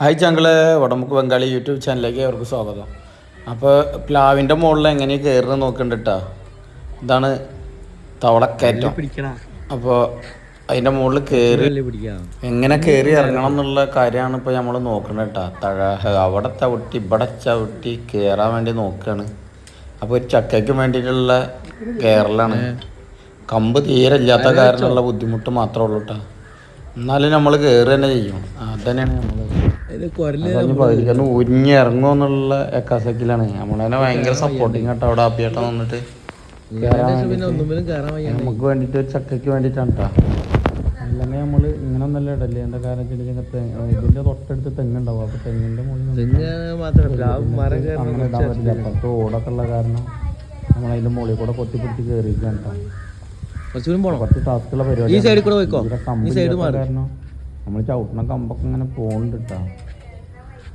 Hi ചങ്കൾ. വടമുക്ക് Bengali YouTube ചാനലിലേക്ക് അവർക്ക് സ്വാഗതം. അപ്പോൾ പ്ലാവിന്റെ മുകളിൽ എങ്ങനെയാണ് കയറുന്നത് നോക്കണ്ട കേട്ടോ ഇതാണ് തവളക്കയറ്റം. അപ്പോൾ അതിന്റെ മുകളിൽ കയറി എങ്ങനെ കയറി ഇറങ്ങണം എന്നുള്ള കാര്യമാണ് ഇപ്പോൾ നമ്മൾ നോക്കുന്നത് കേട്ടോ തഴ അവിടെ ചവിട്ടി ഇവിടെ ചവിട്ടി കയറാൻ വേണ്ടി നോക്കുകയാണ് അപ്പോൾ ഒരു ചക്കയ്ക്ക് വേണ്ടിയിട്ടുള്ള കയറലാണ് കമ്പ് തീരെ ഇല്ലാത്ത കാരണമുള്ള ബുദ്ധിമുട്ട് മാത്രമേ ഉള്ളൂ കേട്ടോ എന്നാലും നമ്മൾ കയറി തന്നെ ചെയ്യും. അതന്നെയാണ് നമ്മൾ ഉരിഞ്ഞ് എന്നുള്ള എക്കാസക്കിലാണ്. നമ്മളതിനെ ഭയങ്കര സപ്പോർട്ടിങ് കേട്ടോ അവിടെ ആപ്പിയേട്ടൻ വന്നിട്ട്. നമുക്ക് വേണ്ടിട്ട് ഒരു ചക്കയ്ക്ക് വേണ്ടിട്ടാണ് കേട്ടോ അല്ലെങ്കിൽ നമ്മൾ ഇങ്ങനെ ഒന്നല്ല ഇടല്ലേ എന്താ കാരണം വെച്ചിട്ടുണ്ടെങ്കിൽ ഇതിന്റെ തൊട്ടടുത്ത് തെങ്ങുണ്ടാവും. അപ്പൊ തെങ്ങിന്റെ മുകളിൽ ഇടാൻ പറ്റില്ല. അപ്പുറത്ത് ഓടൊക്കെ ഉള്ള കാരണം നമ്മൾ അതിന്റെ മുകളിൽ കൂടെ കൊത്തിപ്പിടിച്ച് കേട്ടോ കുറച്ചുകൂടി പോണം. കുറച്ച് ടാസ്കുള്ള പരിപാടി ഈ സൈഡിൽ കൂടെ പോയിക്കോ. ഈ സൈഡ് കാരണം നമ്മൾ ചവിട്ടണ കമ്പൊക്കെ ഇങ്ങനെ പോകണ്ടിട്ടാ കേട്ടോ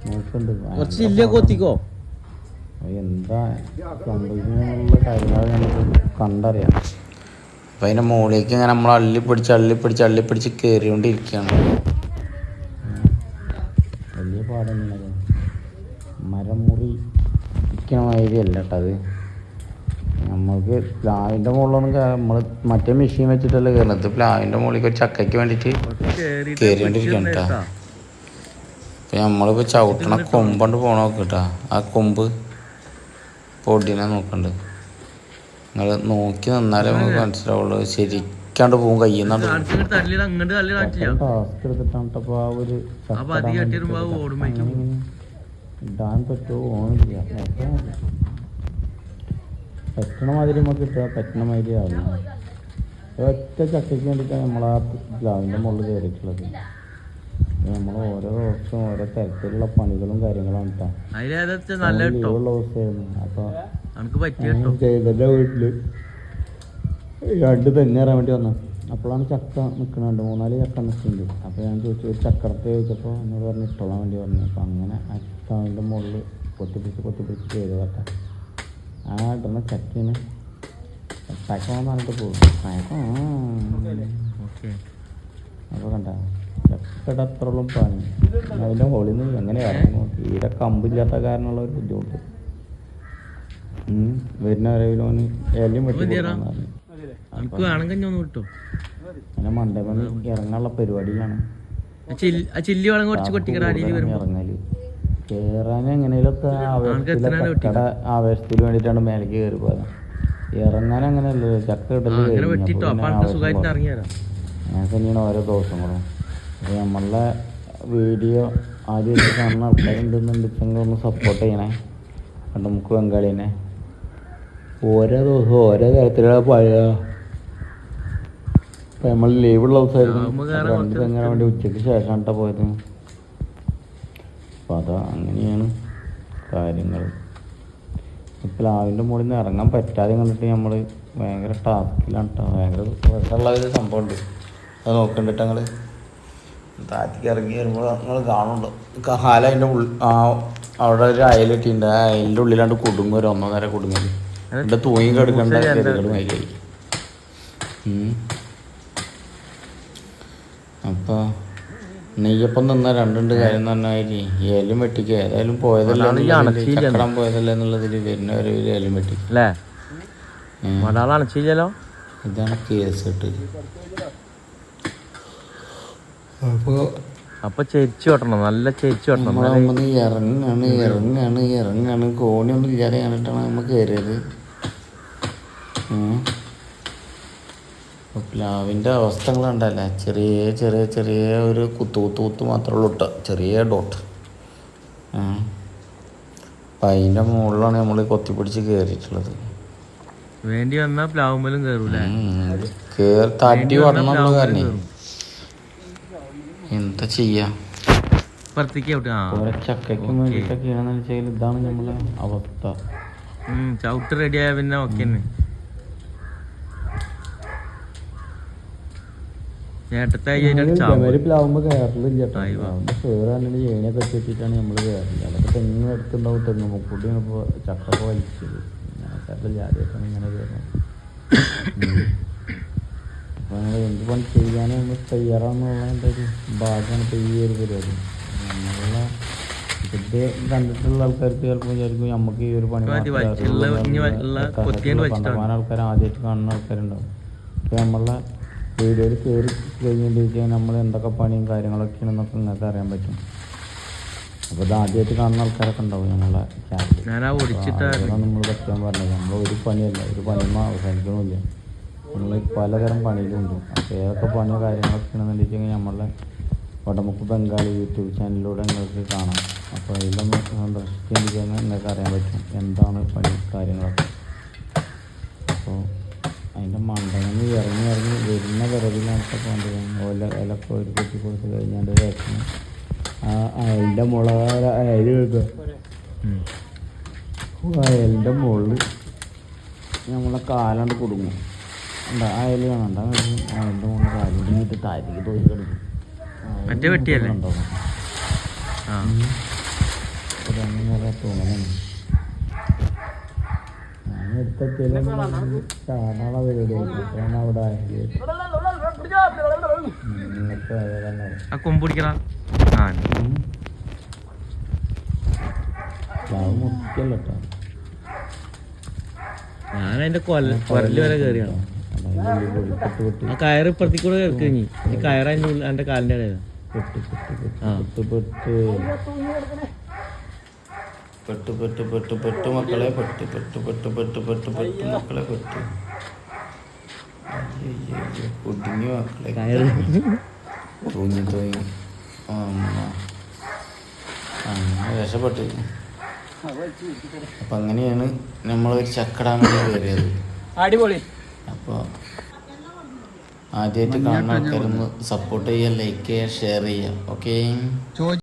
കുറച്ച് കൊത്തിക്കോ എന്താ കാര്യങ്ങൾ നമുക്ക് കണ്ടറിയാം. അപ്പം അതിന്റെ മുകളിലേക്ക് ഇങ്ങനെ നമ്മൾ അള്ളിപ്പിടിച്ച് അള്ളിപ്പിടിച്ച് അള്ളിപ്പിടിച്ച് കയറിക്കൊണ്ടിരിക്കുകയാണ് വലിയ പാടുന്നത് മരം മുറി ഇരിക്കണ മാതിരി അല്ല കേട്ടോ അത്. നമ്മൾക്ക് പ്ലാവിന്റെ മുകളിലൊന്നും നമ്മൾ മറ്റേ മെഷീൻ വെച്ചിട്ടല്ല കയറുന്നത് പ്ലാവിന്റെ മുകളിലേക്ക് ഒരു ചക്കയ്ക്ക് വേണ്ടിയിട്ട് കയറിക്കൊണ്ടിരിക്കുകയാണ് കേട്ടോ. ഇപ്പം നമ്മളിപ്പോൾ ചവിട്ടണ കൊമ്പണ്ട് പോണ നോക്കട്ടാ. ആ കൊമ്പ് പൊടിനെ നോക്കണ്ട്. നിങ്ങൾ നോക്കി നിന്നാലേ നമുക്ക് മനസ്സിലാവുള്ളൂ. ശരിക്കാണ്ട് പോകും കയ്യിൽ അപ്പൊ ഇടാൻ പറ്റുമോ ഓണില്ല. പറ്റണ മാതിരി നമുക്ക് കിട്ടുക പറ്റണ മാതിരി ആവില്ല. ഒറ്റ ചക്കയ്ക്ക് വേണ്ടിയിട്ടാണ് നമ്മൾ ആ പ്ലാവിന്റെ മുകളിൽ കയറിയിട്ടുള്ളത്. നമ്മൾ ഓരോ ദിവസവും ഓരോ തരത്തിലുള്ള പണികളും കാര്യങ്ങളും ലീവുള്ള ദിവസമായിരുന്നു കേട്ടോ ചെയ്തന്റെ വീട്ടിൽ രണ്ട് തന്നെ ഇറാൻ വേണ്ടി വന്നു. അപ്പോഴാണ് ചക്ക നിൽക്കുന്നുണ്ട് മൂന്നാൽ ചക്ക നിൽക്കുന്നുണ്ട് അപ്പോൾ ഞാൻ ചോദിച്ചു ഒരു ചക്കടത്ത് ചോദിച്ചപ്പോൾ എന്നോട് പറഞ്ഞ് ഇട്ടോളാൻ വേണ്ടി പറഞ്ഞു. അപ്പോൾ അങ്ങനെ ആ ചക്കന്റെ മുകളിൽ കൊത്തിപ്പിടിച്ച് കൊത്തിപ്പിടിച്ച് ചെയ്തതൊക്കെ ആ ഇടുന്ന ചക്കീന് ചക്കാന്ന് പറഞ്ഞിട്ട് പോകും അപ്പോൾ കണ്ട അത്രോളം പണി. അതിന്റെ മുകളിൽ നിന്ന് എങ്ങനെ ഇറങ്ങും തീരെ കമ്പില്ലാത്ത കാരണമുള്ള ഒരു ബുദ്ധിമുട്ട്. വരുന്ന വരവിലോന് എല്ലാം വെട്ടി അങ്ങനെ മണ്ടപണി ഇറങ്ങാനുള്ള പരിപാടിയിലാണ്. ഇറങ്ങൽ. കേറാൻ എങ്ങനെയൊക്കെ ആവേശത്തിന് വേണ്ടിയിട്ടാണ് മേലേക്ക് കയറി പോയത്. ഇറങ്ങാൻ അങ്ങനെയല്ലോ ചക്ക ഇടൽ കഴിഞ്ഞു. ഇറങ്ങിയാലോ? തന്നെയാണ് ഓരോ ദിവസങ്ങളും. അപ്പോൾ നമ്മളുടെ വീഡിയോ ആദ്യമായിട്ട് കാണുന്ന ആൾക്കാരുണ്ടെന്നുണ്ടെങ്കിൽ ഒന്ന് സപ്പോർട്ട് ചെയ്യണേ. കണ്ട് നമുക്ക് ബംഗാളിനെ ഓരോ ദിവസവും ഓരോ തരത്തിലുള്ള പഴയ ഇപ്പം നമ്മൾ ലീവുള്ള ദിവസമായിരുന്നു. രണ്ട് തെങ്ങനെ വേണ്ടി ഉച്ചയ്ക്ക് ശേഷം കേട്ടോ പോയത്. അപ്പോൾ അതാ അങ്ങനെയാണ് കാര്യങ്ങൾ പ്ലാവിന്റെ മുകളിൽ നിന്ന് ഇറങ്ങാൻ പറ്റാതെ കണ്ടിട്ട് നമ്മൾ ഭയങ്കര ടാസ്കിലാണ് കേട്ടോ. ഭയങ്കര രസമുള്ള ഒരു സംഭവമുണ്ട് അത് നോക്കണ്ടിട്ട് ഞങ്ങൾ താറ്റിക്ക് ഇറങ്ങി വരുമ്പോൾ നിങ്ങൾ കാണുന്നുണ്ട്. കാല അതിന്റെ ഉള്ളിൽ ആ അവിടെ ഒരു അയലിട്ടുണ്ട്. ആ അയലിന്റെ ഉള്ളിലാണ്ട് കുടുങ്ങും ഒരു ഒന്നൊന്നര കുടുങ്ങൽ എന്റെ തൂങ്ങി കിടക്കേണ്ട കാര്യങ്ങളുമായി അപ്പോൾ നെയ്യപ്പം നിന്ന രണ്ടുണ്ട് കാര്യം എന്ന് പറഞ്ഞാൽ ഏലും വെട്ടിക്ക്. ഏതായാലും പോയതല്ലേ. ചക്കടം പോയതല്ലേ എന്നുള്ളതിൽ വരുന്ന ഒരു ഏലും വെട്ടിക്ക്. ഇതാണ് കേസ് കിട്ട് അപ്പോൾ അപ്പൊ ചേച്ചി വെട്ടണം നല്ല ചേച്ചി നമ്മളമ്മന്ന് ഇറങ്ങാണ് ഇറങ്ങാണ് ഇറങ്ങാണ്. കോണിയൊന്നും ഇല്ലാതെ കണ്ടിട്ടാണ് നമ്മൾ കയറിയത് പ്ലാവിന്റെ അവസ്ഥകൾ ഉണ്ടല്ലേ ചെറിയ ചെറിയ ചെറിയ ഒരു കുത്തു കുത്തു കുത്ത് മാത്രമേ ഉള്ളൂ കേട്ടോ ചെറിയ ഡോട്ട്. അപ്പം അതിന്റെ മുകളിലാണ് നമ്മൾ കൊത്തിപ്പിടിച്ച് കയറിയിട്ടുള്ളത് വേണ്ടി വന്നാൽ പ്ലാവുമ്പോലും കേറൂല? കയറി തട്ടി വരണം കാരണേ. എന്താ ചെയ്യാ? ചക്കയ്ക്ക് വേണ്ടിയിട്ടൊക്കെയാണെന്ന് വെച്ചാൽ ഇതാണ് നമ്മളെ അവസ്ഥ. ചവിട്ട് റെഡി ആയ പിന്നെ ഓക്കെ തന്നെ. പ്ലാവുമ്പോ ഏണിയൊക്കെ വെച്ചിട്ടാണ് കയറില്ല അതൊക്കെ തെങ്ങ് എടുത്തുണ്ടാവും തെങ്ങ് മുക്കൂട്ടിയാണ് ഇപ്പോൾ ചക്ക വലിച്ചത്. കയറില്ല ആദ്യമായിട്ടാണ് ഇങ്ങനെ കയറുന്നത്. അപ്പോൾ നമ്മൾ എന്ത് പണി ചെയ്യാനും? നമ്മൾ തയ്യാറാണെന്നുള്ള ഒരു ഭാഗമാണ് ഇപ്പോൾ ഈ ഒരു പരിപാടി. നമ്മളുള്ള ഇത് കണ്ടിട്ടുള്ള ആൾക്കാർക്ക് ചിലപ്പോൾ വിചാരിക്കും നമുക്ക് ഈ ഒരു പണി വച്ചിട്ടാണ്. ആൾക്കാർ ആദ്യമായിട്ട് കാണുന്ന ആൾക്കാരുണ്ടാവും. അപ്പോൾ നമ്മളെ വീഡിയോയിൽ കയറി കഴിഞ്ഞിട്ട് നമ്മൾ എന്തൊക്കെ പണിയും കാര്യങ്ങളൊക്കെയാണെന്നൊക്കെ നിങ്ങൾക്ക് അറിയാൻ പറ്റും. അപ്പോൾ ഇത് ആദ്യമായിട്ട് കാണുന്ന ആൾക്കാരൊക്കെ ഉണ്ടാവും നമ്മളെ ചാനൽ നമ്മൾ പറ്റാൻ പറഞ്ഞത്. നമ്മൾ ഒരു പണിയല്ല. ഒരു പണിയുമ്പോൾ അവസാനിക്കണമില്ല. നമ്മൾ പലതരം പണിയിലുണ്ട് അപ്പോൾ ഏതൊക്കെ പണിയോ കാര്യങ്ങളൊക്കെ ആണെന്നുണ്ടെങ്കിൽ നമ്മളുടെ വടമുക്ക് ബംഗാളി യൂട്യൂബ് ചാനലിലൂടെ നിങ്ങൾക്ക് കാണാം. അപ്പോൾ അതിലൊന്ന് സന്ദർശിക്കുകയും നിങ്ങൾക്ക് അറിയാൻ പറ്റും എന്താണ് പണി കാര്യങ്ങളൊക്കെ. അപ്പോൾ അതിന്റെ മണ്ടങ്ങന്ന് ഇറങ്ങി ഇറങ്ങി വരുന്ന വിറകിനൊക്കെ കൊണ്ടുപോകും ഓല ഇലക്കെ ഒരു കുത്തി കൊടുത്ത് കഴിഞ്ഞാൽ ശേഷം ആ അയലിന്റെ മുളക അയൽ വെക്കുക. അയലിന്റെ മുകളിൽ നമ്മളെ കാലാണ്ട് കുടുങ്ങും. കാണണ്ട അയലിന്റെ മുകളിൽ താരിക്ക് കിടക്കും. മറ്റേ വെട്ടിയല്ലേ? കാണാനുള്ള അവിടെ അയൽ ആ കൊമ്പ് പിടിക്കണ? ഞാൻ അതിന്റെ കൊല്ല കൊരൽ വരെ കയറിയാണ് വെട്ടി ആ കയറ് ഇപ്പുറത്തി കൂടെ കഴിഞ്ഞി ഈ കയറ് അതിന്റെ ഉള്ളിൽ എന്റെ കാലിന്റെ ഇടയിൽ പെട്ട് പെട്ട് പെട്ട് പെട്ട്. പെട്ട് പെട്ട് പെട്ട് പെട്ട് മക്കളെ പെട്ട് പെട്ട് പെട്ട് പെട്ട് പെട്ട് പെട്ട് മക്കളെ പെട്ട്. കുടുങ്ങി മക്കളെ. കയറ്. തൂങ്ങി തൂങ്ങി അമ്മ. അങ്ങനെ രക്ഷപ്പെട്ട്. അപ്പം അങ്ങനെയാണ് നമ്മളൊരു ചക്കടാൻ വേണ്ടി കയറിയത്. അടിപൊളി. അപ്പോൾ ആദ്യമായിട്ട് കാണുന്ന ആൾക്കാരൊന്ന് സപ്പോർട്ട് ചെയ്യുക ലൈക്ക് ചെയ്യുക ഷെയർ ചെയ്യുക. ഓക്കേ